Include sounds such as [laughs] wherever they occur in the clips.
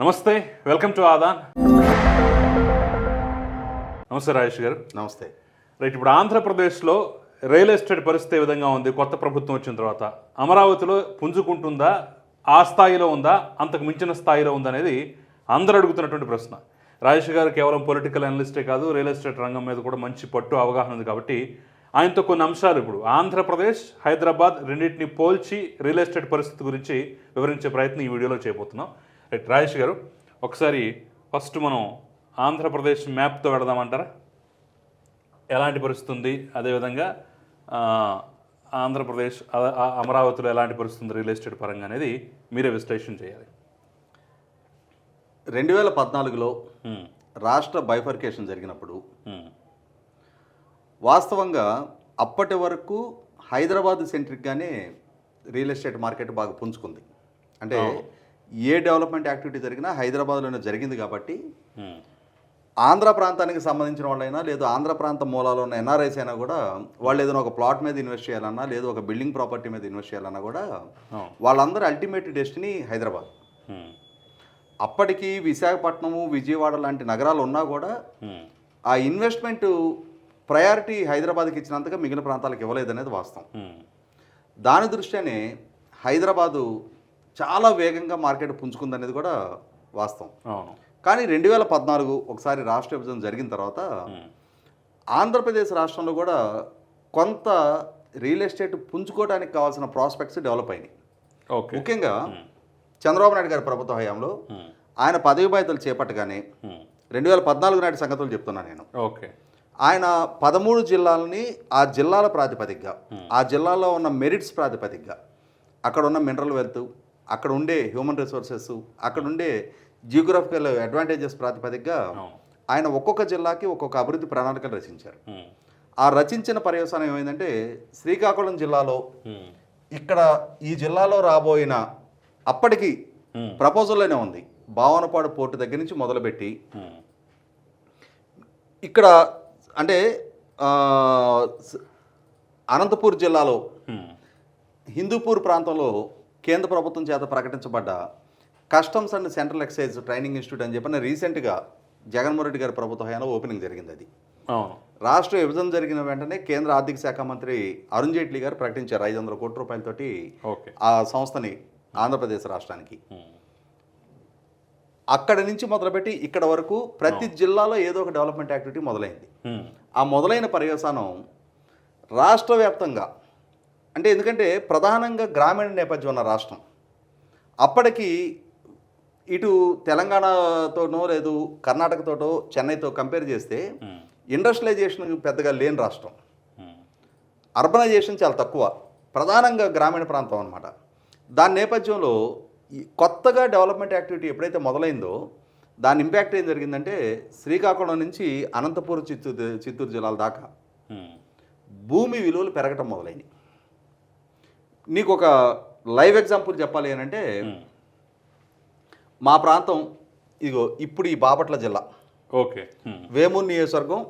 నమస్తే welcome to Aadan. నమస్తే రాజేష్ గారు. నమస్తే. రైట్ ఇప్పుడు ఆంధ్రప్రదేశ్లో రియల్ ఎస్టేట్ పరిస్థితి ఏ విధంగా ఉంది? కొత్త ప్రభుత్వం వచ్చిన తర్వాత అమరావతిలో పుంజుకుంటుందా? ఆ స్థాయిలో ఉందా? అంతకు మించిన స్థాయిలో ఉందా అనేది అందరూ అడుగుతున్నటువంటి ప్రశ్న. రాజేష్ గారు కేవలం పొలిటికల్ అనలిస్టే కాదు రియల్ ఎస్టేట్ రంగం మీద కూడా మంచి పట్టు అవగాహన ఉంది కాబట్టి ఆయనతో కొన్ని అంశాలు ఇప్పుడు. ఆంధ్రప్రదేశ్ హైదరాబాద్ రెండింటిని పోల్చి రియల్ ఎస్టేట్ పరిస్థితి గురించి వివరించే ప్రయత్నం ఈ వీడియోలో చేయబోతున్నాం. రైట్ రాజేష్ గారు ఒకసారి ఫస్ట్ మనం ఆంధ్రప్రదేశ్ మ్యాప్తో వెళదామంటారా? ఎలాంటి పరిస్థితి ఉంది అదేవిధంగా ఆంధ్రప్రదేశ్ అమరావతిలో ఎలాంటి పరిస్థితి ఉంది రియల్ ఎస్టేట్ పరంగా అనేది మీరే విశ్లేషణ చేయాలి. రెండు వేల పద్నాలుగులో రాష్ట్ర బైఫర్కేషన్ జరిగినప్పుడు వాస్తవంగా అప్పటి వరకు హైదరాబాద్ సెంట్రిక్గానే రియల్ ఎస్టేట్ మార్కెట్ బాగా పుంజుకుంది. అంటే ఏ డెవలప్మెంట్ యాక్టివిటీ జరిగినా హైదరాబాద్లోనే జరిగింది కాబట్టి ఉమ్, ఆంధ్ర ప్రాంతానికి సంబంధించిన వాళ్ళైనా లేదు ఆంధ్ర ప్రాంత మూలాలో ఉన్న ఎన్ఆర్ఐస్ అయినా కూడా వాళ్ళు ఏదైనా ఒక ప్లాట్ మీద ఇన్వెస్ట్ చేయాలన్నా లేదు ఒక బిల్డింగ్ ప్రాపర్టీ మీద ఇన్వెస్ట్ చేయాలన్నా కూడా అవును. వాళ్ళందరూ అల్టిమేట్ డెస్టినీ హైదరాబాద్. ఉమ్, అప్పటికి విశాఖపట్నము విజయవాడ లాంటి నగరాలు ఉన్నా కూడా ఉమ్, ఆ ఇన్వెస్ట్మెంట్ ప్రయారిటీ హైదరాబాద్కి ఇచ్చినంతగా మిగిలిన ప్రాంతాలకు ఇవ్వలేదనేది వాస్తవం. దాని దృష్ట్యానే హైదరాబాదు చాలా వేగంగా మార్కెట్ పుంజుకుందనేది కూడా వాస్తవం. అవును. కానీ రెండు వేల పద్నాలుగు ఒకసారి రాష్ట్ర విభజన జరిగిన తర్వాత ఆంధ్రప్రదేశ్ రాష్ట్రంలో కూడా కొంత రియల్ ఎస్టేట్ పుంజుకోవడానికి కావాల్సిన ప్రాస్పెక్ట్స్ డెవలప్ అయినాయి. ఓకే. ముఖ్యంగా చంద్రబాబు నాయుడు గారి ప్రభుత్వ హయాంలో ఆయన పదవి బాధ్యతలు చేపట్టగానే రెండు వేల పద్నాలుగు నాటి సంగతులు చెప్తున్నాను నేను. ఓకే. ఆయన పదమూడు జిల్లాలని ఆ జిల్లాల ప్రాతిపదికగా ఆ జిల్లాలో ఉన్న మెరిట్స్ ప్రాతిపదికగా అక్కడ ఉన్న మినరల్ వెల్త్ అక్కడ ఉండే హ్యూమన్ రిసోర్సెస్ అక్కడ ఉండే జియోగ్రఫికల్ అడ్వాంటేజెస్ ప్రాతిపదికగా ఆయన ఒక్కొక్క జిల్లాకి ఒక్కొక్క అభివృద్ధి ప్రణాళికలు రచించారు. ఆ రచించిన పర్యవసానం ఏమైందంటే శ్రీకాకుళం జిల్లాలో ఇక్కడ ఈ జిల్లాలో రాబోయిన అప్పటికి ప్రపోజల్లోనే ఉంది. భావనపాడు పోర్టు దగ్గర నుంచి మొదలుపెట్టి ఇక్కడ అంటే అనంతపూర్ జిల్లాలో హిందూపూర్ ప్రాంతంలో కేంద్ర ప్రభుత్వం చేత ప్రకటించబడ్డ customs and central excise training institute అని చెప్పిన రీసెంట్గా జగన్మోహన్ రెడ్డి గారి ప్రభుత్వ హయాంలో ఓపెనింగ్ జరిగింది అది. రాష్ట్ర విభజన జరిగిన వెంటనే కేంద్ర ఆర్థిక శాఖ మంత్రి అరుణ్ జైట్లీ గారు ప్రకటించారు ఐదు వందల కోట్ల రూపాయలతోటి ఓకే. ఆ సంస్థని ఆంధ్రప్రదేశ్ రాష్ట్రానికి. అక్కడి నుంచి మొదలుపెట్టి ఇక్కడ వరకు ప్రతి జిల్లాలో ఏదో ఒక డెవలప్మెంట్ యాక్టివిటీ మొదలైంది. ఆ మొదలైన పర్యవసానం రాష్ట్ర వ్యాప్తంగా అంటే ఎందుకంటే ప్రధానంగా గ్రామీణ నేపథ్యం ఉన్న రాష్ట్రం. అప్పటికి ఇటు తెలంగాణతోనో లేదు కర్ణాటకతోటో చెన్నైతో కంపేర్ చేస్తే ఇండస్ట్రియలైజేషన్ పెద్దగా లేని రాష్ట్రం. అర్బనైజేషన్ చాలా తక్కువ. ప్రధానంగా గ్రామీణ ప్రాంతం అనమాట దాని నేపథ్యంలో కొత్తగా డెవలప్మెంట్ యాక్టివిటీ ఎప్పుడైతే మొదలైందో దాని ఇంపాక్ట్ ఏం జరిగిందంటే శ్రీకాకుళం నుంచి అనంతపూర్ చిత్తూరు చిత్తూరు జిల్లాల దాకా భూమి విలువలు పెరగటం మొదలైనవి నీకు ఒక లైవ్ ఎగ్జాంపుల్ చెప్పాలి అంటే మా. ప్రాంతం ఇగో ఇప్పుడు ఈ బాపట్ల జిల్లా. ఓకే. వేమూరు నియోజకవర్గం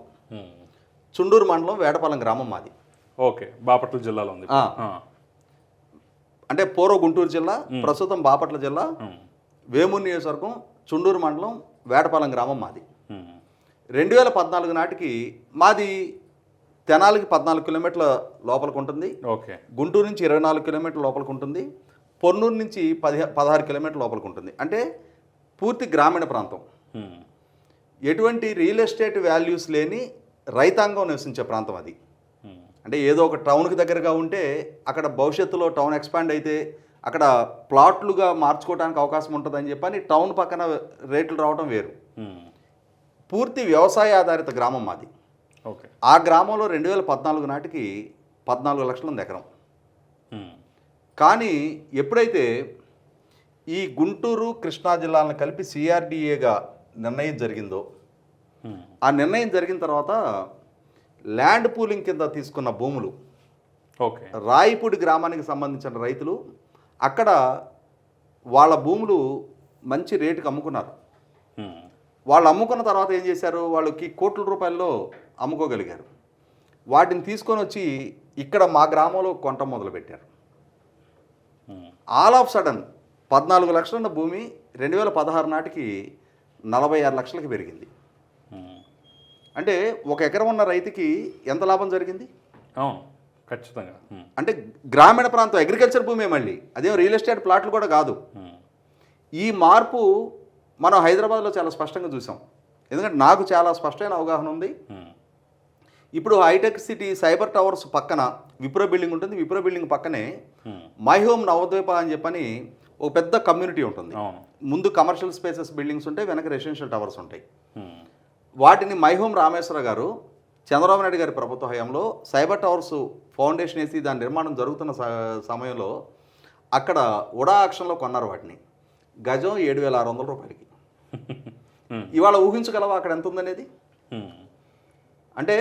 చుండూరు మండలం వేటపాలెం గ్రామం మాది. ఓకే బాపట్ల జిల్లాలో ఉంది. అంటే పూర్వ గుంటూరు జిల్లా ప్రస్తుతం బాపట్ల జిల్లా వేమూరు నియోజకవర్గం చుండూరు మండలం వేటపాలెం గ్రామం మాది. రెండు వేల పద్నాలుగు నాటికి మాది తెనాలికి పద్నాలుగు కిలోమీటర్ల లోపలికి ఉంటుంది ఓకే. గుంటూరు నుంచి ఇరవై నాలుగు కిలోమీటర్ల లోపలికి ఉంటుంది పొన్నూరు నుంచి పదిహే పదహారు కిలోమీటర్ల లోపలికి ఉంటుంది అంటే పూర్తి గ్రామీణ ప్రాంతం. ఎటువంటి రియల్ ఎస్టేట్ వాల్యూస్ లేని రైతాంగం నివసించే ప్రాంతం అది. అంటే ఏదో ఒక టౌన్కి దగ్గరగా ఉంటే అక్కడ భవిష్యత్తులో టౌన్ ఎక్స్పాండ్ అయితే అక్కడ ప్లాట్లుగా మార్చుకోవడానికి అవకాశం ఉంటుందని చెప్పని టౌన్ పక్కన రేట్లు రావడం వేరు. పూర్తి వ్యవసాయ ఆధారిత గ్రామం మాది. ఆ గ్రామంలో రెండు వేల పద్నాలుగు నాటికి పద్నాలుగు లక్షల ఉంది ఎకరం. కానీ ఎప్పుడైతే ఈ గుంటూరు కృష్ణా జిల్లాలను కలిపి సిఆర్డిఏగా నిర్ణయం జరిగిందో ఆ నిర్ణయం జరిగిన తర్వాత ల్యాండ్ పూలింగ్ కింద తీసుకున్న భూములు ఓకే. రాయిపూడి గ్రామానికి సంబంధించిన రైతులు అక్కడ వాళ్ళ భూములు మంచి రేటుకి అమ్ముకున్నారు. వాళ్ళు అమ్ముకున్న తర్వాత ఏం చేశారు? వాళ్ళకి కోట్ల రూపాయల్లో అమ్ముకోగలిగారు. వాటిని తీసుకొని వచ్చి ఇక్కడ మా గ్రామంలో కొంట మొదలుపెట్టారు. ఆల్ ఆఫ్ సడన్ పద్నాలుగు లక్షల ఉన్న భూమి రెండు వేల పదహారు నాటికి నలభై ఆరు లక్షలకి పెరిగింది. అంటే ఒక ఎకరం ఉన్న రైతుకి ఎంత లాభం జరిగింది? అవును ఖచ్చితంగా. అంటే గ్రామీణ ప్రాంతం అగ్రికల్చర్ భూమే మళ్ళీ. అదేం రియల్ ఎస్టేట్ ప్లాట్లు కూడా కాదు. ఈ మార్పు మనం హైదరాబాద్లో చాలా స్పష్టంగా చూసాం. ఎందుకంటే నాకు చాలా స్పష్టమైన అవగాహన ఉంది. ఇప్పుడు హైటెక్ సిటీ సైబర్ టవర్స్ పక్కన విప్రో బిల్డింగ్ ఉంటుంది. విప్రో బిల్డింగ్ పక్కనే. మై హోమ్ నవద్వీప అని చెప్పని ఒక పెద్ద కమ్యూనిటీ ఉంటుంది. ముందు కమర్షియల్ స్పేసెస్ బిల్డింగ్స్ ఉంటాయి. వెనక రెసిడెన్షియల్ టవర్స్ ఉంటాయి. వాటిని మై హోమ్ రామేశ్వర గారు చంద్రబాబు నాయుడు గారి ప్రభుత్వ హయాంలో సైబర్ టవర్స్ ఫౌండేషన్ వేసి దాని నిర్మాణం జరుగుతున్న స- సమయంలో అక్కడ ఉడా ఆక్షన్లో కొన్నారు వాటిని. గజం ఏడు వేల ఆరు వందల రూపాయలకి. ఇవాళ ఊహించగలవా అక్కడ ఎంత ఉందనేది. అంటే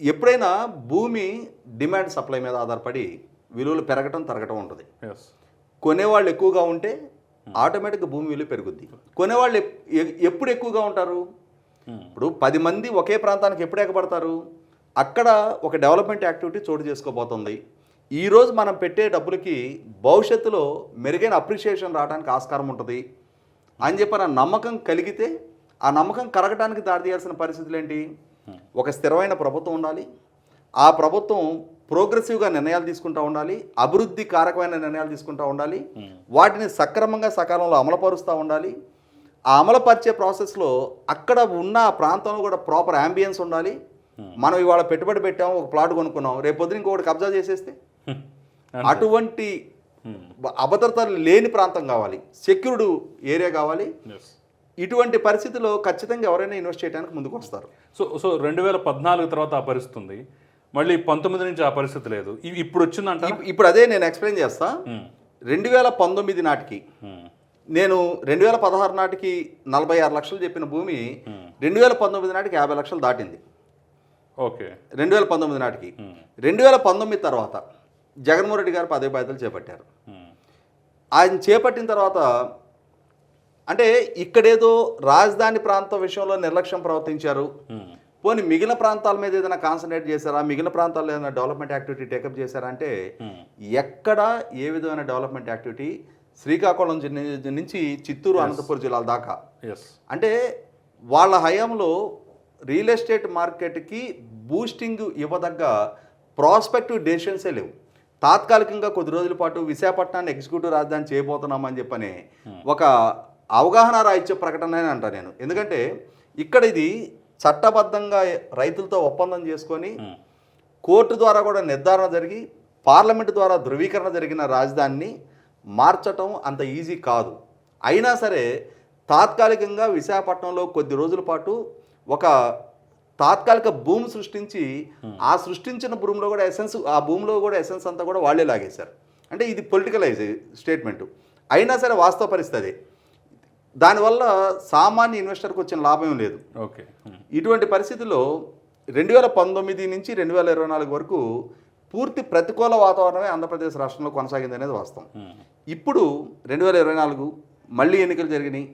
ఎప్పుడైనా భూమి డిమాండ్ సప్లై మీద ఆధారపడి విలువలు పెరగటం తరగటం ఉంటుంది కొనేవాళ్ళు ఎక్కువగా ఉంటే ఆటోమేటిక్గా భూమి విలువ పెరుగుద్ది కొనేవాళ్ళు ఎప్పుడు ఎక్కువగా ఉంటారు. ఇప్పుడు పది మంది ఒకే ప్రాంతానికి ఎప్పుడు ఎగబడతారు అక్కడ ఒక డెవలప్మెంట్ యాక్టివిటీ చోటు చేసుకోబోతుంది ఈరోజు మనం పెట్టే డబ్బులకి భవిష్యత్తులో మెరుగైన అప్రిషియేషన్ రావడానికి ఆస్కారం ఉంటుంది. అని చెప్పిన నమ్మకం కలిగితే ఆ నమ్మకం కరగటానికి దారితీయాల్సిన పరిస్థితులు ఏంటి? ఒక స్థిరమైన ప్రభుత్వం ఉండాలి. ఆ ప్రభుత్వం ప్రోగ్రెసివ్గా నిర్ణయాలు తీసుకుంటూ ఉండాలి. అభివృద్ధి కారకమైన నిర్ణయాలు తీసుకుంటూ ఉండాలి. వాటిని సక్రమంగా సకాలంలో అమలుపరుస్తూ ఉండాలి. ఆ అమలుపరిచే ప్రాసెస్లో అక్కడ ఉన్న ప్రాంతంలో కూడా ప్రాపర్ అంబియన్స్ ఉండాలి. మనం ఇవాళ పెట్టుబడి పెట్టాము ఒక ప్లాట్ కొనుక్కున్నాం. రేపు పొద్దున ఇంకొకటి కబ్జా చేసేస్తే [laughs] అటువంటి ఉమ్. అభద్రత లేని ప్రాంతం కావాలి. సెక్యూర్డ్ ఏరియా కావాలి. ఇటువంటి పరిస్థితిలో ఖచ్చితంగా ఎవరైనా ఇన్వెస్ట్ చేయడానికి ముందుకు వస్తారు. సో సో రెండు వేల పద్నాలుగు తర్వాత ఆ పరిస్థితి ఉంది మళ్ళీ పంతొమ్మిది నుంచి ఆ పరిస్థితి లేదు. ఇప్పుడు వచ్చిందంట ఇప్- ఇప్పుడు అదే నేను ఎక్స్ప్లెయిన్ చేస్తా. రెండు వేల పంతొమ్మిది నాటికి నేను రెండు వేల పదహారు నాటికి నలభై ఆరు లక్షలు చెప్పిన భూమి రెండు వేల పంతొమ్మిది నాటికి యాభై లక్షలు దాటింది. ఓకే. రెండు వేల పంతొమ్మిది నాటికి. రెండు వేల పంతొమ్మిది తర్వాత జగన్మోహన్ రెడ్డి గారు పదవి బాధ్యతలు చేపట్టారు. ఆయన చేపట్టిన తర్వాత అంటే ఇక్కడేదో రాజధాని ప్రాంతం విషయంలో నిర్లక్ష్యం ప్రవర్తించారు. పోనీ మిగిలిన ప్రాంతాల మీద ఏదైనా కాన్సన్ట్రేట్ చేశారా? మిగిలిన ప్రాంతాల్లో ఏదైనా డెవలప్మెంట్ యాక్టివిటీ టేకప్ చేశారా? అంటే ఎక్కడ ఏ విధమైన డెవలప్మెంట్ యాక్టివిటీ శ్రీకాకుళం జిల్లా నుంచి చిత్తూరు అనంతపురం జిల్లాల దాకా. ఎస్ అంటే వాళ్ళ హయాంలో రియల్ ఎస్టేట్ మార్కెట్కి బూస్టింగ్ ఇవ్వదగ్గ ప్రాస్పెక్టివ్ డెసిషన్సే లేవు. తాత్కాలికంగా కొద్ది రోజుల పాటు విశాఖపట్నాన్ని ఎగ్జిక్యూటివ్ రాజధాని చేయబోతున్నామని చెప్పని ఒక అవగాహన రాయిత్య ప్రకటన అని అంటా నేను. ఎందుకంటే ఇక్కడ ఇది చట్టబద్ధంగా రైతులతో ఒప్పందం చేసుకొని కోర్టు ద్వారా కూడా నిర్ధారణ జరిగి పార్లమెంటు ద్వారా ధృవీకరణ జరిగిన రాజధానిని మార్చటం అంత ఈజీ కాదు. అయినా సరే తాత్కాలికంగా విశాఖపట్నంలో కొద్ది రోజుల పాటు ఒక తాత్కాలిక భూమి సృష్టించి ఆ సృష్టించిన భూమిలో కూడా ఎసెన్స్ ఆ భూమిలో కూడా ఎసెన్స్ అంతా కూడా వాళ్ళే లాగేశారు. అంటే ఇది పొలిటికలైజ్ స్టేట్మెంట్ అయినా సరే వాస్తవ పరిస్థితి అదే. దానివల్ల సామాన్య ఇన్వెస్టర్కి వచ్చిన లాభం లేదు. ఓకే. ఇటువంటి పరిస్థితుల్లో రెండు వేల పంతొమ్మిది నుంచి రెండు వేల ఇరవై నాలుగు వరకు పూర్తి ప్రతికూల వాతావరణమే ఆంధ్రప్రదేశ్ రాష్ట్రంలో కొనసాగింది అనేది వాస్తవం. ఇప్పుడు రెండు వేల ఇరవై నాలుగు మళ్ళీ ఎన్నికలు జరిగినాయి.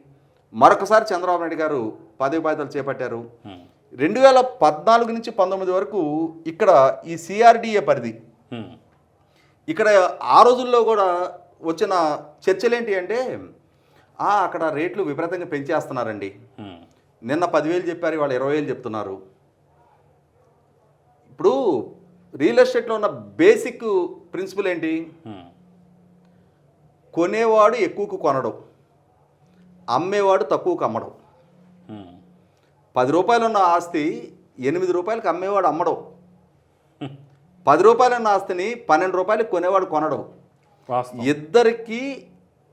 మరొకసారి చంద్రబాబు నాయుడు గారు పదవి బాధ్యతలు చేపట్టారు. రెండు వేల పద్నాలుగు నుంచి పంతొమ్మిది వరకు ఇక్కడ ఈ సిఆర్డిఏ పరిధి. ఇక్కడ ఆ రోజుల్లో కూడా వచ్చిన చర్చలు ఏంటి అంటే "ఆ, అక్కడ రేట్లు విపరీతంగా పెంచేస్తున్నారండి. నిన్న పదివేలు చెప్పారు ఇవాళ ఇరవై వేలు చెప్తున్నారు. ఇప్పుడు రియల్ ఎస్టేట్లో ఉన్న బేసిక్ ప్రిన్సిపల్ ఏంటి? కొనేవాడు ఎక్కువకు కొనడం. అమ్మేవాడు తక్కువకు అమ్మడం. పది రూపాయలు ఉన్న ఆస్తి ఎనిమిది రూపాయలకి అమ్మేవాడు అమ్మడం. పది రూపాయలు ఉన్న ఆస్తిని పన్నెండు రూపాయలకి కొనేవాడు కొనడం. ఇద్దరికి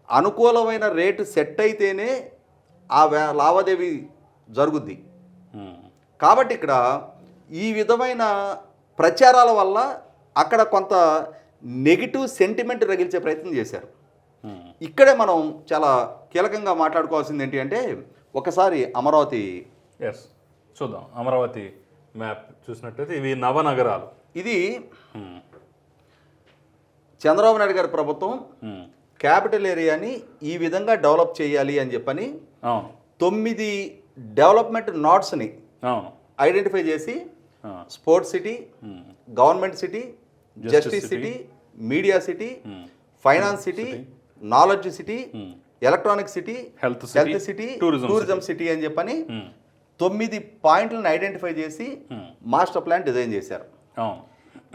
అనుకూలమైన రేటు సెట్ అయితేనే ఆ లావాదేవీ జరుగుద్ది. కాబట్టి ఇక్కడ ఈ విధమైన ప్రచారాల వల్ల అక్కడ కొంత నెగిటివ్ సెంటిమెంట్ రగిల్చే ప్రయత్నం చేశారు. ఇక్కడే మనం చాలా కీలకంగా మాట్లాడుకోవాల్సింది ఏంటి అంటే ఒకసారి అమరావతి ఎస్ చూద్దాం అమరావతి మ్యాప్ చూసినట్లయితే ఇవి నవనగరాలు ఇది. చంద్రబాబు నాయుడు గారి ప్రభుత్వం. క్యాపిటల్ ఏరియాని ఈ విధంగా డెవలప్ చేయాలి అని చెప్పని తొమ్మిది డెవలప్మెంట్ నాట్స్ని ఐడెంటిఫై చేసి. Sports city. Government city justice city media city. Finance city knowledge city. Electronic city city, health city tourism city అని చెప్పని తొమ్మిది పాయింట్లను ఐడెంటిఫై చేసి Hmm. మాస్టర్ ప్లాన్ డిజైన్ చేశారు.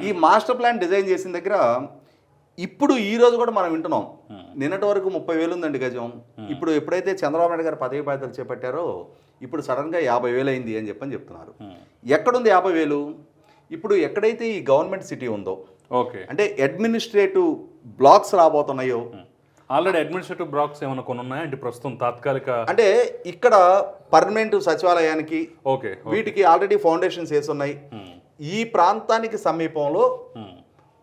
ఈ మాస్టర్ ప్లాన్ డిజైన్ చేసిన దగ్గర ఇప్పుడు ఈ రోజు కూడా మనం వింటున్నాం. Hmm. నిన్నటి వరకు ముప్పై వేలు ఉందండి గజం. ఇప్పుడు ఎప్పుడైతే చంద్రబాబు నాయుడు గారు పదవి బాధ్యతలు చేపట్టారో ఇప్పుడు సడన్గా యాభై వేలు అయింది అని చెప్పని చెప్తున్నారు. ఎక్కడుంది యాభై వేలు? ఇప్పుడు ఎక్కడైతే ఈ గవర్నమెంట్ సిటీ ఉందో ఓకే. అంటే అడ్మినిస్ట్రేటివ్ బ్లాక్స్ రాబోతున్నాయో ఆల్రెడీ అడ్మినిస్ట్రేటివ్ బ్లాక్స్ ఏమైనా కొన్ని ఉన్నాయా? అంటే ప్రస్తుతం తాత్కాలిక అంటే ఇక్కడ పర్మనెంట్ సచివాలయానికి ఓకే వీటికి ఆల్రెడీ ఫౌండేషన్స్ వేసి ఉన్నాయి. ఉమ్, ఈ ప్రాంతానికి సమీపంలో ఉమ్,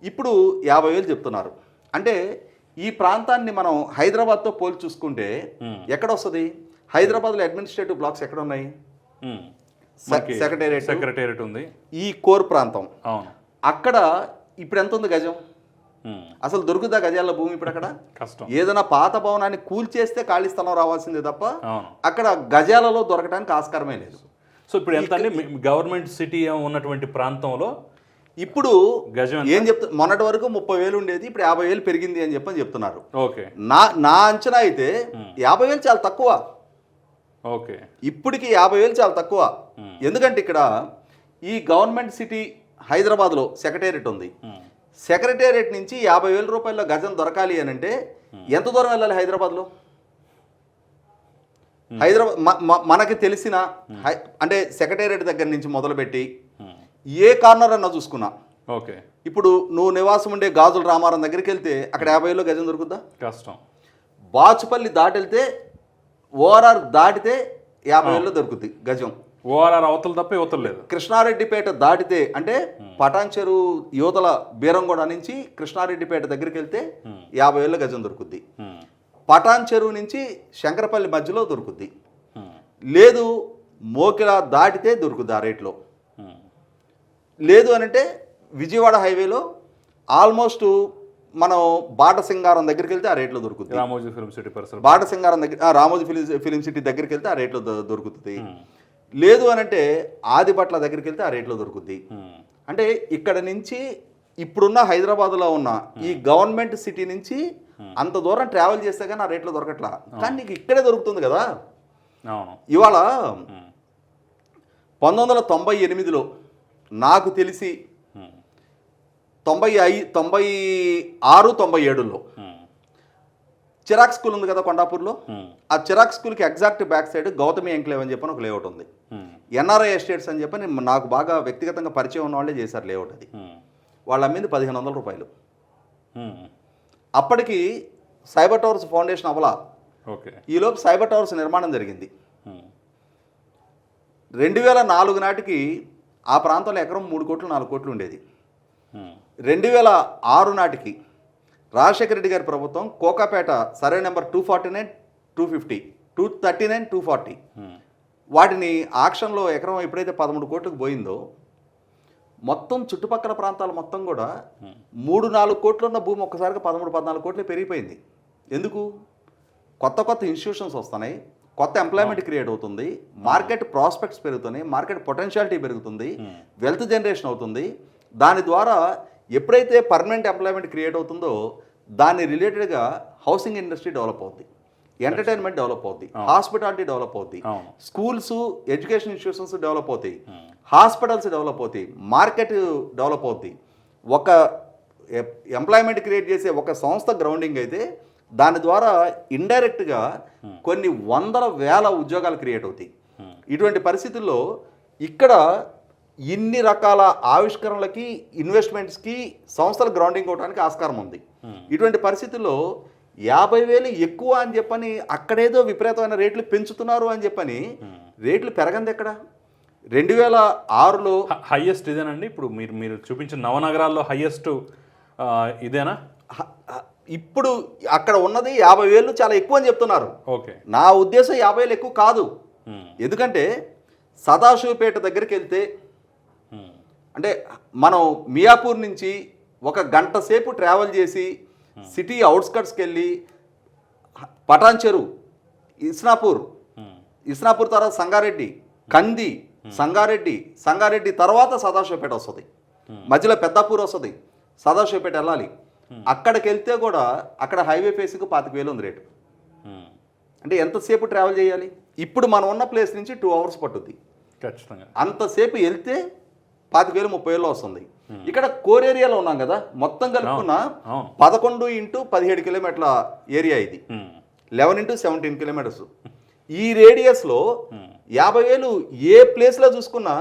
ఇప్పుడు యాభై వేలు చెప్తున్నారు. అంటే ఈ ప్రాంతాన్ని మనం హైదరాబాద్తో పోల్చి చూసుకుంటే Hmm. ఎక్కడ వస్తుంది హైదరాబాద్లో అడ్మినిస్ట్రేటివ్ బ్లాక్స్ ఎక్కడ ఉన్నాయి సెక్రటేరియట్. సెక్రటేరియట్ ఉంది. ఈ కోర్ ప్రాంతం. అక్కడ ఇప్పుడు ఎంత ఉంది గజం? అసలు దొరుకుతుందా గజాల భూమి ఇప్పుడు అక్కడ? కష్టం. ఏదైనా పాత భవనాన్ని కూల్చేస్తే ఖాళీ స్థలం రావాల్సిందే తప్ప అక్కడ గజాలలో దొరకడానికి ఆస్కారమే లేదు. సో ఇప్పుడు ఎంత గవర్నమెంట్ సిటీ ఉన్నటువంటి ప్రాంతంలో ఇప్పుడు గజం? ఏం చెప్తా మొన్నటి వరకు ముప్పై వేలు ఉండేది ఇప్పుడు యాభై వేలు పెరిగింది అని చెప్పని చెప్తున్నారు. ఓకే. నా నా అంచనా అయితే యాభై వేలు చాలా తక్కువ. ఓకే. ఇప్పటికి యాభై వేలు చాలా తక్కువ. ఎందుకంటే ఇక్కడ ఈ గవర్నమెంట్ సిటీ హైదరాబాద్లో సెక్రటేరియట్ ఉంది. సెక్రటేరియట్ నుంచి యాభై వేల రూపాయల గజం దొరకాలి అని అంటే ఎంత దూరం వెళ్ళాలి హైదరాబాద్లో? హైదరాబాద్ మనకి తెలిసిన అంటే సెక్రటేరియట్ దగ్గర నుంచి మొదలుపెట్టి ఏ కార్నర్ అన్నా చూసుకున్నా. ఓకే. ఇప్పుడు నువ్వు నివాసం ఉండే గాజుల రామారం దగ్గరికి వెళ్తే అక్కడ యాభై వేలు గజం దొరుకుద్దా? కష్టం. బాచుపల్లి దాటెళ్తే ఓఆర్ఆర్ దాటితే యాభై వేలు దొరుకుద్ది గజం. ఓఆర్ఆర్ అవతల తప్ప యువతలు లేదు. కృష్ణారెడ్డిపేట దాటితే అంటే పటాన్చెరు యువతల బీరంగూడ నుంచి కృష్ణారెడ్డిపేట దగ్గరికి వెళ్తే యాభై వేల గజం దొరుకుద్ది. ఉమ్, పటాన్ చెరువు నుంచి శంకరపల్లి మధ్యలో దొరుకుద్ది. లేదు మోకిల దాటితే దొరుకుద్ది ఆ రేట్లో. లేదు అంటే విజయవాడ హైవేలో ఆల్మోస్ట్ మనం బాట సింగారం దగ్గరికి వెళ్తే ఆ రేట్లో దొరుకుద్ది. రామోజీ ఫిల్మ్ సిటీ పరిసర బాట సింగారం దగ్గర రామోజీ ఫిలిం ఫిలిం సిటీ దగ్గరికి వెళ్తే ఆ రేట్లో దొరుకుతుంది లేదు అని అంటే ఆదిపట్ల దగ్గరికి వెళ్తే ఆ రేట్లో దొరుకుద్ది. అంటే ఇక్కడ నుంచి ఇప్పుడున్న హైదరాబాద్లో ఉన్న ఈ గవర్నమెంట్ సిటీ నుంచి అంత దూరం ట్రావెల్ చేస్తే కానీ ఆ రేట్లో దొరకట్లా. కానీ నీకు ఇక్కడే దొరుకుతుంది కదా. ఇవాళ పంతొమ్మిది వందల తొంభై ఎనిమిదిలో నాకు తెలిసి తొంభై ఐ తొంభై ఆరు తొంభై ఏడులో చిరాక్ స్కూల్ ఉంది కదా కొండాపూర్లో? ఆ చిరాక్ స్కూల్కి exact back side Gautami enclave అని చెప్పని ఒక లేఅవుట్ ఉంది. ఎన్ఆర్ఐ ఎస్టేట్స్ అని చెప్పని నాకు బాగా వ్యక్తిగతంగా పరిచయం ఉన్న వాళ్ళే చేశారు లేఅవుట్ అది. వాళ్ళు అమ్మింది పదిహేను వందల రూపాయలు అప్పటికి సైబర్ టవర్స్ ఫౌండేషన్ అవ్వలా. ఓకే. ఈలోపు సైబర్ టవర్స్ నిర్మాణం జరిగింది. రెండు వేల నాలుగు నాటికి ఆ ప్రాంతంలో ఎకరం మూడు కోట్లు నాలుగు కోట్లు ఉండేది. రెండు వేల ఆరు నాటికి రాజశేఖర రెడ్డి గారి ప్రభుత్వం Kokapet survey number two forty nine two fifty two thirty nine two forty వాటిని ఆక్షన్లో ఎకరం ఎప్పుడైతే పదమూడు కోట్లకు పోయిందో మొత్తం చుట్టుపక్కల ప్రాంతాలు మొత్తం కూడా మూడు నాలుగు కోట్లు ఉన్న భూమి ఒక్కసారిగా పదమూడు పద్నాలుగు కోట్లు పెరిగిపోయింది. ఎందుకు? కొత్త కొత్త ఇన్స్టిట్యూషన్స్ వస్తున్నాయి కొత్త ఎంప్లాయ్మెంట్ క్రియేట్ అవుతుంది మార్కెట్ ప్రాస్పెక్ట్స్ పెరుగుతున్నాయి మార్కెట్ పొటెన్షియాలిటీ పెరుగుతుంది వెల్త్ జనరేషన్ అవుతుంది. దాని ద్వారా ఎప్పుడైతే పర్మనెంట్ ఎంప్లాయ్మెంట్ క్రియేట్ అవుతుందో దాని రిలేటెడ్గా హౌసింగ్ ఇండస్ట్రీ డెవలప్ అవుద్ది. ఎంటర్టైన్మెంట్ డెవలప్ అవుద్ది. హాస్పిటాలిటీ డెవలప్ అవుద్ది. అవును. స్కూల్స్ ఎడ్యుకేషన్ ఇన్స్టిట్యూషన్స్ డెవలప్ అవుతాయి హాస్పిటల్స్ డెవలప్ అవుతాయి మార్కెట్ డెవలప్ అవుతాయి ఒక ఎంప్లాయ్మెంట్ క్రియేట్ చేసే ఒక సంస్థ గ్రౌండింగ్ అయితే దాని ద్వారా ఇండైరెక్ట్గా కొన్ని వందల వేల ఉద్యోగాలు క్రియేట్ అవుతాయి ఇటువంటి పరిస్థితుల్లో ఇక్కడ ఇన్ని రకాల ఆవిష్కరణలకి ఇన్వెస్ట్మెంట్స్కి సంస్థలు గ్రౌండింగ్ అవడానికి ఆస్కారం ఉంది. ఇటువంటి పరిస్థితుల్లో యాభై వేలు ఎక్కువ అని చెప్పని అక్కడేదో విపరీతమైన రేట్లు పెంచుతున్నారు అని చెప్పని రేట్లు పెరగంది ఎక్కడ? రెండు వేల ఆరులో హైయెస్ట్ ఇదేనండి? ఇప్పుడు మీరు మీరు చూపించిన నవనగరాల్లో హైయెస్ట్ ఇదేనా? ఇప్పుడు అక్కడ ఉన్నది యాభై వేలు చాలా ఎక్కువ అని చెప్తున్నారు. ఓకే. నా ఉద్దేశం యాభై వేలు ఎక్కువ కాదు. ఉమ్, ఎందుకంటే సదాశివపేట దగ్గరికి వెళ్తే అంటే మనం మియాపూర్ నుంచి ఒక గంట సేపు ట్రావెల్ చేసి సిటీ అవుట్స్కట్స్కి వెళ్ళి పటాన్ చెరు ఇస్నాపూర్ ఇస్నాపూర్ తర్వాత సంగారెడ్డి కంది సంగారెడ్డి సంగారెడ్డి తర్వాత సదాశివపేట వస్తుంది. మధ్యలో పెద్దాపూర్ వస్తుంది సదాశివపేట వెళ్ళాలి. అక్కడికి వెళ్తే కూడా అక్కడ హైవే ఫేసింగ్ పాతిక వేలు ఉంది రేటు. అంటే ఎంతసేపు ట్రావెల్ చేయాలి? ఇప్పుడు మనం ఉన్న ప్లేస్ నుంచి టూ అవర్స్ పట్టుద్ది. ఖచ్చితంగా. అంతసేపు వెళ్తే పాతిక వేలు ముప్పై వేలు వస్తుంది. ఇక్కడ కోర్ ఏరియాలో ఉన్నాం కదా మొత్తం కలుపుకున్న పదకొండు ఇంటూ పదిహేడు కిలోమీటర్ల ఏరియా ఇది. Eleven into seventeen kilometres. ఈ రేడియస్లో. యాభై వేలు ఏ ప్లేస్లో చూసుకున్నా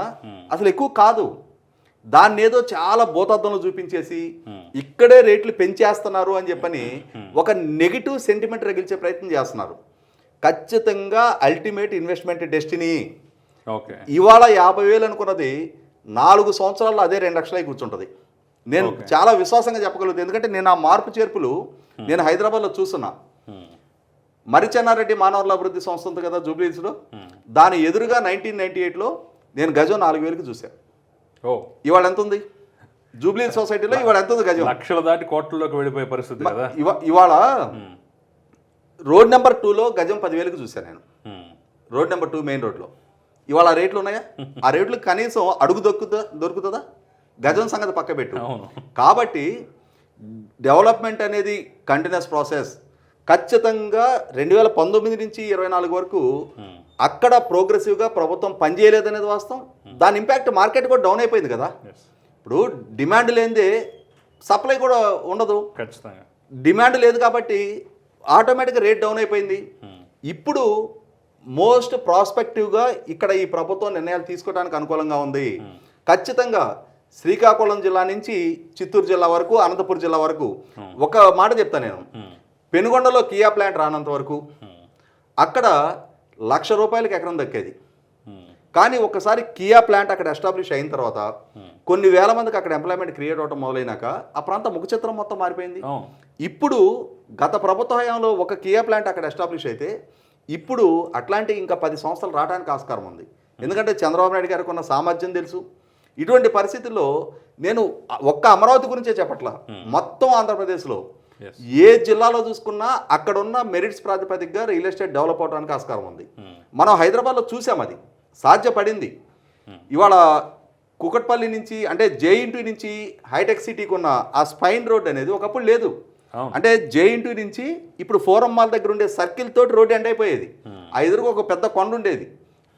అసలు ఎక్కువ కాదు. దాన్ని ఏదో చాలా భూతద్దంలో చూపించేసి ఇక్కడే రేట్లు పెంచేస్తున్నారు అని చెప్పని ఒక నెగిటివ్ సెంటిమెంట్ రగిల్చే ప్రయత్నం చేస్తున్నారు. ఖచ్చితంగా అల్టిమేట్ ఇన్వెస్ట్మెంట్ డెస్టినీ ఓకే. ఇవాళ యాభై వేలు అనుకున్నది నాలుగు సంవత్సరాల్లో అదే రెండు లక్షలై కూర్చుంటుంది. నేను. చాలా విశ్వాసంగా చెప్పగలుగుతాను ఎందుకంటే నేను ఆ మార్పు చేర్పులు నేను హైదరాబాద్లో చూస్తున్నా. మరిచెన్నారెడ్డి మానవుల అభివృద్ధి సంస్థ ఉంది కదా జూబ్లీస్లో దాని ఎదురుగా నైన్టీన్ నైన్టీ ఎయిట్లో నేను గజం నాలుగు వేలకి చూశాను ఓ. ఇవాళ ఎంత ఉంది జూబ్లీ సొసైటీలో ఇవాళ ఎంత ఉంది గజం? లక్షల దాటి కోట్లలోకి వెళ్ళిపోయే పరిస్థితి కదా. ఇవాళ. రోడ్ నెంబర్ టూలో గజం పదివేలకు చూశాను నేను. రోడ్ నెంబర్ టూ మెయిన్ రోడ్లో. ఇవాళ ఆ రేట్లు ఉన్నాయా? ఆ రేట్లు కనీసం అడుగు దొక్కుతా దొరుకుతుందా? గజం సంగతి పక్క పెట్టు. కాబట్టి డెవలప్మెంట్ అనేది కంటిన్యూస్ ప్రాసెస్ ఖచ్చితంగా రెండు వేల పంతొమ్మిది నుంచి ఇరవై నాలుగు వరకు. అక్కడ ప్రోగ్రెసివ్గా ప్రభుత్వం పనిచేయలేదనేది వాస్తవం. దాని ఇంపాక్ట్ మార్కెట్ కూడా డౌన్ అయిపోయింది కదా. ఇప్పుడు డిమాండ్ లేనిదే సప్లై కూడా ఉండదు. ఖచ్చితంగా. డిమాండ్ లేదు కాబట్టి ఆటోమేటిక్గా రేట్ డౌన్ అయిపోయింది. ఇప్పుడు మోస్ట్ ప్రాస్పెక్టివ్గా ఇక్కడ ఈ ప్రభుత్వం నిర్ణయాలు తీసుకోవడానికి అనుకూలంగా ఉంది. ఖచ్చితంగా శ్రీకాకుళం జిల్లా నుంచి చిత్తూరు జిల్లా వరకు అనంతపురం జిల్లా వరకు ఒక మాట చెప్తాను నేను. పెనుగొండలో కియా ప్లాంట్ రానంత వరకు. అక్కడ లక్ష రూపాయలకి ఎకరం దక్కేది. కానీ ఒకసారి కియా ప్లాంట్ అక్కడ ఎస్టాబ్లిష్ అయిన తర్వాత కొన్ని వేల మందికి అక్కడ ఎంప్లాయ్మెంట్ క్రియేట్ అవడం మొదలైనాక ఆ ప్రాంతం ముఖ చిత్రం మొత్తం మారిపోయింది. ఇప్పుడు గత ప్రభుత్వ హయాంలో ఒక కియా ప్లాంట్ అక్కడ ఎస్టాబ్లిష్ అయితే ఇప్పుడు అట్లాంటి ఇంకా పది సంవత్సరాలు రావడానికి ఆస్కారం ఉంది. ఎందుకంటే చంద్రబాబు నాయుడు గారికి ఉన్న సామర్థ్యం తెలుసు. ఇటువంటి పరిస్థితుల్లో నేను ఒక్క అమరావతి గురించే చెప్పట్లా. మొత్తం ఆంధ్రప్రదేశ్లో ఏ జిల్లాలో చూసుకున్నా అక్కడ ఉన్న మెరిట్స్ ప్రాతిపదికగా రియల్ ఎస్టేట్ డెవలప్ అవడానికి ఆస్కారం ఉంది. మనం హైదరాబాద్లో చూసాం అది. సాధ్యపడింది. ఇవాళ కుకట్పల్లి నుంచి అంటే జేఇంటూ నుంచి హైటెక్ సిటీకి ఉన్న ఆ స్పైన్ రోడ్ అనేది ఒకప్పుడు లేదు. అంటే జేఇంటూ నుంచి ఇప్పుడు ఫోరం మాల్ దగ్గర ఉండే సర్కిల్ తోటి రోడ్డు ఎండ్ అయిపోయేది. ఆ. ఎదురుగా ఒక పెద్ద కొండ ఉండేది.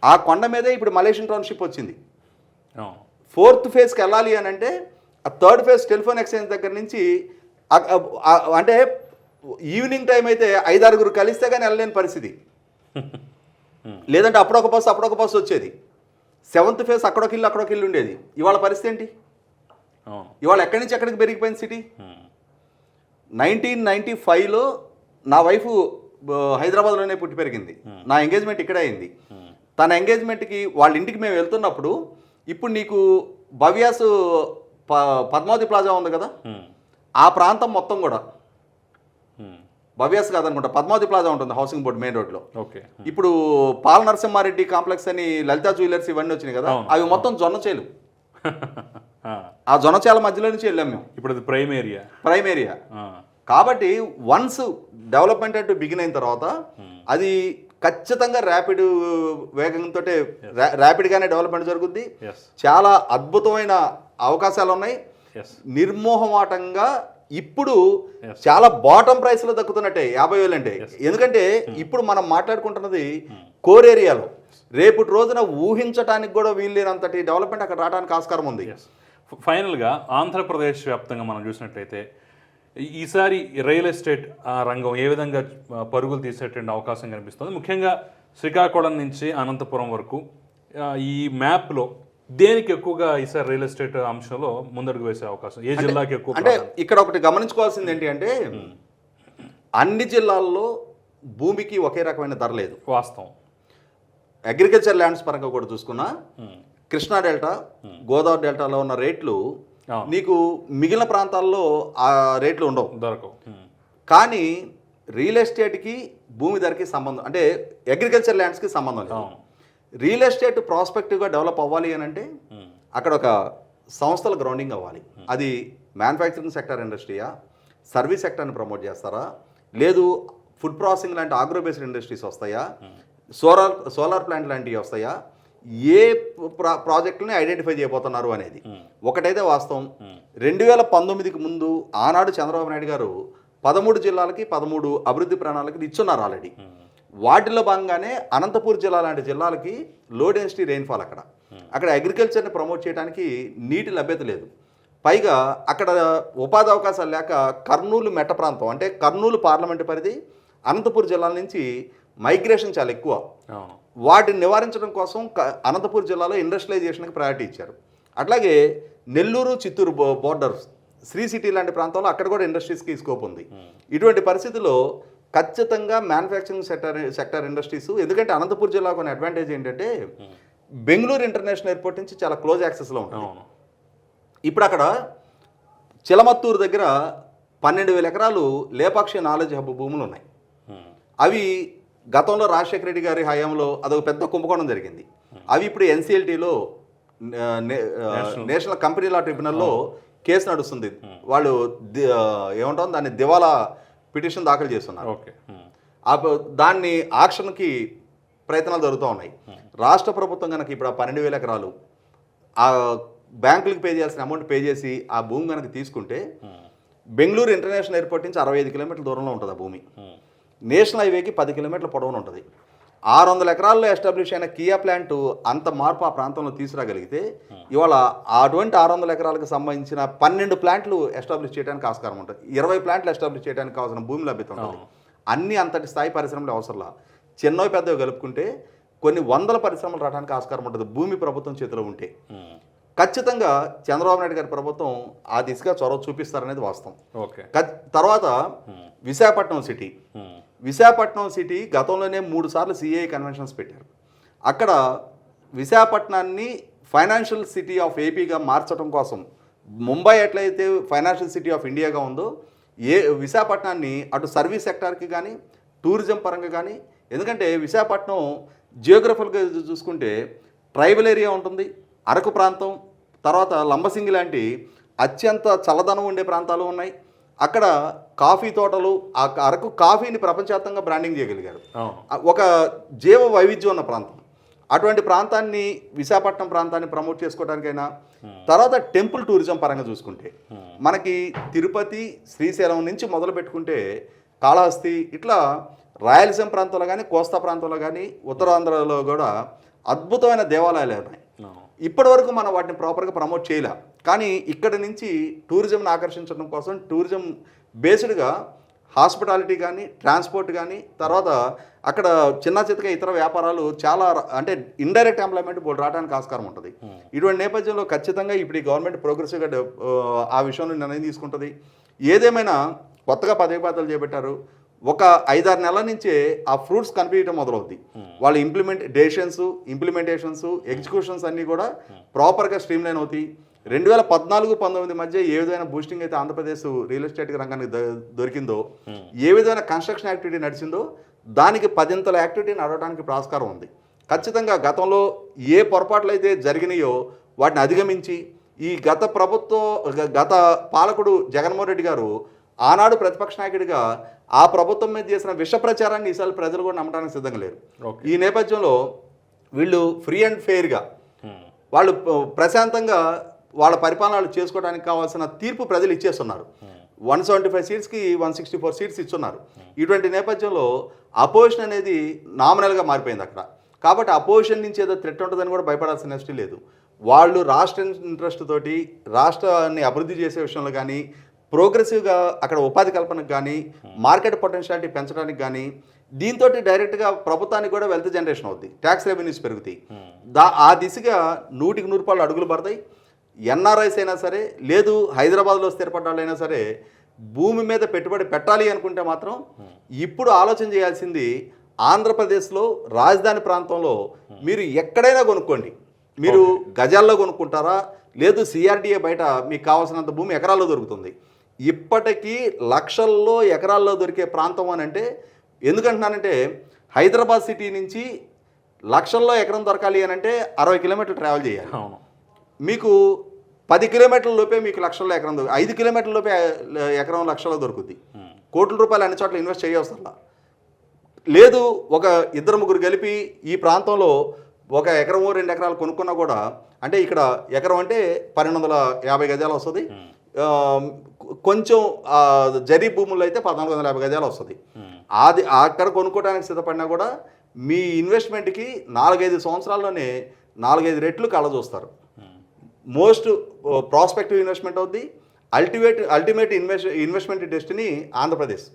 ఆ కొండ మీదే ఇప్పుడు మలేషియన్ టౌన్షిప్ వచ్చింది. ఫోర్త్ ఫేజ్కి వెళ్ళాలి అని అంటే ఆ థర్డ్ ఫేజ్ టెలిఫోన్ ఎక్స్చేంజ్ దగ్గర నుంచి అంటే ఈవినింగ్ టైం అయితే ఐదారుగురు కలిస్తే కానీ వెళ్ళలేని పరిస్థితి. [laughs] లేదంటే అప్పుడొక బస్సు అప్పుడొక బస్సు వచ్చేది. సెవెంత్ ఫేజ్ అక్కడొక ఇల్లు అక్కడొక ఇల్లు ఉండేది. ఇవాళ పరిస్థితి ఏంటి? ఇవాళ ఎక్కడి నుంచి ఎక్కడికి పెరిగిపోయింది సిటీ. నైన్టీన్ నైన్టీ ఫైవ్లో నా వైఫ్ హైదరాబాద్లోనే పుట్టి పెరిగింది. నా ఎంగేజ్మెంట్ ఇక్కడే అయింది. తన ఎంగేజ్మెంట్కి వాళ్ళ ఇంటికి మేము వెళ్తున్నప్పుడు ఇప్పుడు నీకు భవ్యాస్ ప పద్మావతి ప్లాజా ఉంది కదా? ఉమ్. ఆ ప్రాంతం మొత్తం కూడా. భవ్యాస్ కాదనుకుంటా పద్మావతి ప్లాజా ఉంటుంది హౌసింగ్ బోర్డ్ మెయిన్ రోడ్లో. ఓకే. ఇప్పుడు పాల నరసింహారెడ్డి కాంప్లెక్స్ అని లలితా జ్యువెలర్స్ ఇవన్నీ వచ్చినాయి కదా. అవి మొత్తం జొన్న చేలు. [laughs] ఆ. ఆ జొన్న చేల మధ్యలో నుంచి వెళ్ళాం మేము. ఇప్పుడు అది ప్రైమ్ ఏరియా. Prime area. కాబట్టి వన్స్ డెవలప్మెంట్ అంటూ బిగిన్ అయిన తర్వాత అది ఖచ్చితంగా ర్యాపిడ్ వేగంతో ర్యాపిడ్గానే డెవలప్మెంట్ జరుగుద్ది. చాలా అద్భుతమైన అవకాశాలు ఉన్నాయి నిర్మోహమాటంగా ఇప్పుడు. చాలా బాటం ప్రైస్లో దక్కుతున్నట్టే యాభై వేలు అంటే. ఎందుకంటే ఇప్పుడు మనం మాట్లాడుకుంటున్నది కోర్ ఏరియాలో. రేపటి రోజున ఊహించడానికి కూడా వీల్లేనంతటి డెవలప్మెంట్ అక్కడ రావడానికి ఆస్కారం ఉంది. ఫైనల్గా ఆంధ్రప్రదేశ్ వ్యాప్తంగా మనం చూసినట్లయితే ఈసారి రియల్ ఎస్టేట్ రంగం ఏ విధంగా పరుగులు తీసేటువంటి అవకాశం కనిపిస్తుంది? ముఖ్యంగా శ్రీకాకుళం నుంచి అనంతపురం వరకు ఈ మ్యాప్లో దేనికి ఎక్కువగా ఈసారి రియల్ ఎస్టేట్ అంశంలో ముందడుగు వేసే అవకాశం? ఏ జిల్లాకి ఎక్కువ అంటే ఇక్కడ ఒకటి గమనించుకోవాల్సింది ఏంటి అంటే అన్ని జిల్లాల్లో భూమికి ఒకే రకమైన ధర లేదు. వాస్తవం. అగ్రికల్చర్ ల్యాండ్స్ పరంగా కూడా చూసుకున్నా. కృష్ణా డెల్టా గోదావరి డెల్టాలో ఉన్న రేట్లు. నీకు మిగిలిన ప్రాంతాల్లో ఆ రేట్లు ఉండవు. దొరకవు. కానీ రియల్ ఎస్టేట్కి భూమి ధరకి సంబంధం అంటే అగ్రికల్చర్ ల్యాండ్స్కి సంబంధం లేదు. రియల్ ఎస్టేట్ ప్రాస్పెక్టివ్గా డెవలప్ అవ్వాలి అని అంటే. అక్కడ ఒక సంస్థల గ్రౌండింగ్ అవ్వాలి. అది మ్యానుఫ్యాక్చరింగ్ సెక్టర్ ఇండస్ట్రీయా సర్వీస్ సెక్టర్ని ప్రమోట్ చేస్తారా? లేదు ఫుడ్ ప్రాసెసింగ్ లాంటి ఆగ్రో బేస్డ్ ఇండస్ట్రీస్ వస్తాయా? సోలార్ సోలార్ ప్లాంట్ లాంటివి వస్తాయా? ఏ ప్రా ప్రాజెక్టులని ఐడెంటిఫై చేయబోతున్నారు అనేది. ఒకటైతే వాస్తవం. రెండు వేల పంతొమ్మిదికి ముందు ఆనాడు చంద్రబాబు నాయుడు గారు పదమూడు జిల్లాలకి పదమూడు అభివృద్ధి ప్రణాళికలు ఇచ్చున్నారు ఆల్రెడీ. వాటిలో భాగంగానే అనంతపూర్ జిల్లా లాంటి జిల్లాలకి లో డెన్సిటీ రెయిన్ఫాల్ అక్కడ. అక్కడ అగ్రికల్చర్ని ప్రమోట్ చేయడానికి నీటి లభ్యత లేదు. పైగా అక్కడ ఉపాధి అవకాశాలు లేక కర్నూలు మెట్ట ప్రాంతం అంటే కర్నూలు పార్లమెంటు పరిధి అనంతపూర్ జిల్లాల నుంచి మైగ్రేషన్ చాలా ఎక్కువ. వాటిని నివారించడం కోసం అనంతపూర్ జిల్లాలో ఇండస్ట్రియలైజేషన్కి ప్రయారిటీ ఇచ్చారు. అట్లాగే నెల్లూరు చిత్తూరు బో బోర్డర్ శ్రీ సిటీ లాంటి ప్రాంతంలో అక్కడ కూడా ఇండస్ట్రీస్కి స్కోప్ ఉంది. ఇటువంటి పరిస్థితుల్లో ఖచ్చితంగా మ్యానుఫ్యాక్చరింగ్ సెక్టర్ సెక్టర్ ఇండస్ట్రీస్ ఎందుకంటే అనంతపూర్ జిల్లా కొన్ని అడ్వాంటేజ్ ఏంటంటే బెంగళూరు ఇంటర్నేషనల్ ఎయిర్పోర్ట్ నుంచి చాలా క్లోజ్ యాక్సెస్లో ఉంటుంది. అవును. ఇప్పుడు అక్కడ చిలమత్తూరు దగ్గర పన్నెండు వేల ఎకరాలు లేపాక్షి నాలెడ్జ్ హబ్ భూములు ఉన్నాయి. అవి గతంలో రాజశేఖర రెడ్డి గారి హయాంలో అదొక పెద్ద కుంభకోణం జరిగింది. అవి ఇప్పుడు ఎన్సీఎల్టీలో నేషనల్. కంపెనీ లా ట్రిబ్యునల్లో కేసు నడుస్తుంది. వాళ్ళు ఏమంటాం దాన్ని దివాలా పిటిషన్ దాఖలు చేస్తున్నారు. దాన్ని ఆక్షన్కి ప్రయత్నాలు జరుగుతూ ఉన్నాయి. రాష్ట్ర ప్రభుత్వం కనుక ఇప్పుడు ఆ పన్నెండు వేల ఎకరాలు ఆ బ్యాంకులకు పే చేయాల్సిన అమౌంట్ పే చేసి ఆ భూమి కనుక తీసుకుంటే బెంగళూరు ఇంటర్నేషనల్ ఎయిర్పోర్ట్ నుంచి అరవై ఐదు కిలోమీటర్ల దూరంలో ఉంటుంది ఆ భూమి. నేషనల్ హైవేకి పది కిలోమీటర్ల పొడవున ఉంటుంది. ఆరు వందల ఎకరాల్లో ఎస్టాబ్లిష్ అయిన కియా ప్లాంట్ అంత మార్పు ఆ ప్రాంతంలో తీసుకురాగలిగితే ఇవాళ అటువంటి ఆరు వందల ఎకరాలకు సంబంధించిన పన్నెండు ప్లాంట్లు ఎస్టాబ్లిష్ చేయడానికి ఆస్కారం ఉంటుంది. ఇరవై ప్లాంట్లు ఎస్టాబ్లిష్ చేయడానికి కావాల్సిన భూమి లభ్యత ఉంటుంది. అన్ని అంతటి స్థాయి పరిశ్రమలు అవసరంలా. చిన్నవి పెద్దవి కలుపుకుంటే కొన్ని వందల పరిశ్రమలు రావడానికి ఆస్కారం ఉంటుంది. భూమి ప్రభుత్వం చేతిలో ఉంటే. ఖచ్చితంగా చంద్రబాబు నాయుడు గారి ప్రభుత్వం ఆ దిశగా చొరవ చూపిస్తారనేది వాస్తవం. ఓకే. తర్వాత విశాఖపట్నం సిటీ. విశాఖపట్నం సిటీ గతంలోనే మూడు సార్లు సిఐ కన్వెన్షన్స్ పెట్టారు. అక్కడ విశాఖపట్నాన్ని ఫైనాన్షియల్ సిటీ ఆఫ్ ఏపీగా మార్చడం కోసం ముంబై ఎట్లయితే ఫైనాన్షియల్ సిటీ ఆఫ్ ఇండియాగా ఉందో ఏ విశాఖపట్నాన్ని అటు సర్వీస్ సెక్టార్కి కానీ టూరిజం పరంగా కానీ ఎందుకంటే విశాఖపట్నం జియోగ్రఫికల్గా చూసుకుంటే ట్రైబల్ ఏరియా ఉంటుంది అరకు ప్రాంతం తర్వాత లంబసింగి లాంటి అత్యంత చల్లదనం ఉండే ప్రాంతాలు ఉన్నాయి. అక్కడ కాఫీ తోటలు ఆ అరకు కాఫీని ప్రపంచవ్యాప్తంగా బ్రాండింగ్ చేయగలిగారు. ఒక జీవ వైవిధ్యం ఉన్న ప్రాంతం. అటువంటి ప్రాంతాన్ని విశాఖపట్నం ప్రాంతాన్ని ప్రమోట్ చేసుకోవడానికైనా తర్వాత టెంపుల్ టూరిజం పరంగా చూసుకుంటే మనకి తిరుపతి శ్రీశైలం నుంచి మొదలు పెట్టుకుంటే కాళహస్తి ఇట్లా రాయలసీమ ప్రాంతంలో కానీ కోస్తా ప్రాంతంలో కానీ ఉత్తరాంధ్రలో కూడా అద్భుతమైన దేవాలయాలు ఉన్నాయి. అవును ఇప్పటి వరకు మనం వాటిని ప్రాపర్గా ప్రమోట్ చేయలే. కానీ ఇక్కడ నుంచి టూరిజంని ఆకర్షించడం కోసం టూరిజం బేస్డ్గా హాస్పిటాలిటీ కానీ ట్రాన్స్పోర్ట్ కానీ తర్వాత అక్కడ చిన్న చితక ఇతర వ్యాపారాలు చాలా అంటే ఇండైరెక్ట్ ఎంప్లాయ్మెంట్ బోర్డు రావడానికి ఆస్కారం ఉంటుంది. ఇటువంటి నేపథ్యంలో ఖచ్చితంగా ఇప్పుడు ఈ గవర్నమెంట్ ప్రోగ్రెసివ్గా ఆ విషయంలో నిర్ణయం తీసుకుంటుంది. ఏదేమైనా కొత్తగా పదవి బాధ్యతలు చేపట్టారు. ఒక ఐదారు నెలల నుంచే ఆ ఫ్రూట్స్ కనిపించడం మొదలవుద్ది. వాళ్ళ ఇంప్లిమెంట్ డేషన్స్ ఇంప్లిమెంటేషన్స్ ఎగ్జిక్యూషన్స్ అన్నీ కూడా ప్రాపర్గా స్ట్రీమ్ లైన్ అవుతాయి. రెండు వేల పద్నాలుగు పంతొమ్మిది మధ్య ఏ విధమైన బూస్టింగ్ అయితే ఆంధ్రప్రదేశ్ రియల్ ఎస్టేట్ రంగానికి దొరికిందో ఏ విధమైన కన్స్ట్రక్షన్ యాక్టివిటీ నడిచిందో దానికి పదింతల యాక్టివిటీ నడవడానికి ఇప్పుడు ఆస్కారం ఉంది ఖచ్చితంగా గతంలో ఏ పొరపాట్లు అయితే జరిగినాయో వాటిని అధిగమించి ఈ గత ప్రభుత్వం గత పాలకుడు జగన్మోహన్ రెడ్డి గారు ఆనాడు ప్రతిపక్ష నాయకుడిగా ఆ ప్రభుత్వం మీద చేసిన విష ప్రచారాన్ని ఈసారి ప్రజలు కూడా నమ్మడానికి సిద్ధంగా లేరు. ఈ నేపథ్యంలో వీళ్ళు ఫ్రీ అండ్ ఫెయిర్గా. వాళ్ళు ప్రశాంతంగా వాళ్ళ పరిపాలనలు చేసుకోవడానికి కావాల్సిన తీర్పు ప్రజలు ఇచ్చేస్తున్నారు. వన్ సెవెంటీ ఫైవ్ సీట్స్కి వన్ సిక్స్టీ ఫోర్ సీట్స్ ఇస్తున్నారు. ఇటువంటి నేపథ్యంలో అపోజిషన్ అనేది నామినల్గా మారిపోయింది అక్కడ. కాబట్టి అపోజిషన్ నుంచి ఏదో థ్రెట్ ఉంటుందని కూడా భయపడాల్సిన నెక్స్ట్ లేదు. వాళ్ళు రాష్ట్ర ఇంట్రెస్ట్ తోటి రాష్ట్రాన్ని అభివృద్ధి చేసే విషయంలో కానీ ప్రోగ్రెసివ్గా అక్కడ ఉపాధి కల్పనకు కానీ మార్కెట్ పొటెన్షియాలిటీ పెంచడానికి కానీ దీంతో డైరెక్ట్గా ప్రభుత్వానికి కూడా వెల్త్ జనరేషన్ అవుద్ది. ట్యాక్స్ రెవెన్యూస్ పెరుగుతాయి. దా ఆ దిశగా నూటికి నూరు రూపాయలు అడుగులు పడతాయి. ఎన్ఆర్ఐస్ అయినా సరే లేదు హైదరాబాద్లో స్థిరపడ్డ వాళ్ళైనా సరే భూమి మీద పెట్టుబడి పెట్టాలి అనుకుంటే మాత్రం ఇప్పుడు ఆలోచన చేయాల్సింది ఆంధ్రప్రదేశ్లో రాజధాని ప్రాంతంలో మీరు ఎక్కడైనా కొనుక్కోండి. మీరు గజాల్లో కొనుక్కుంటారా? లేదు సిఆర్డీఏ బయట మీకు కావాల్సినంత భూమి ఎకరాల్లో దొరుకుతుంది. ఇప్పటికీ లక్షల్లో ఎకరాల్లో దొరికే ప్రాంతం అని అంటే ఎందుకంటున్నానంటే హైదరాబాద్ సిటీ నుంచి లక్షల్లో ఎకరం దొరకాలి అని అంటే అరవై కిలోమీటర్లు ట్రావెల్ చేయాలి. అవును. మీకు పది కిలోమీటర్ల లోపే మీకు లక్షల్లో ఎకరం దొరుకు ఐదు కిలోమీటర్ల లోపే ఎకరం లక్షల్లో దొరుకుద్ది. కోట్ల రూపాయలు అన్ని చోట్ల ఇన్వెస్ట్ చేయవసరంలా లేదు ఒక ఇద్దరు ముగ్గురు కలిపి ఈ ప్రాంతంలో ఒక ఎకరము రెండు ఎకరాలు కొనుక్కున్నా కూడా అంటే ఇక్కడ ఎకరం అంటే పన్నెండు వందల యాభై గజాలు వస్తుంది. కొంచెం జరీ భూముల్లో అయితే పద్నాలుగు వందల యాభై గజాలు వస్తుంది. అది అక్కడ కొనుక్కోవడానికి సిద్ధపడినా కూడా మీ ఇన్వెస్ట్మెంట్కి నాలుగైదు సంవత్సరాల్లోనే నాలుగైదు రెట్లు కళ్ళ చూస్తారు మోస్ట్ uh, ప్రాస్పెక్టివ్ ఇన్వెస్ట్మెంట్ అవుద్ది. Ultimate ultimate invest investment destiny Andhra Pradesh.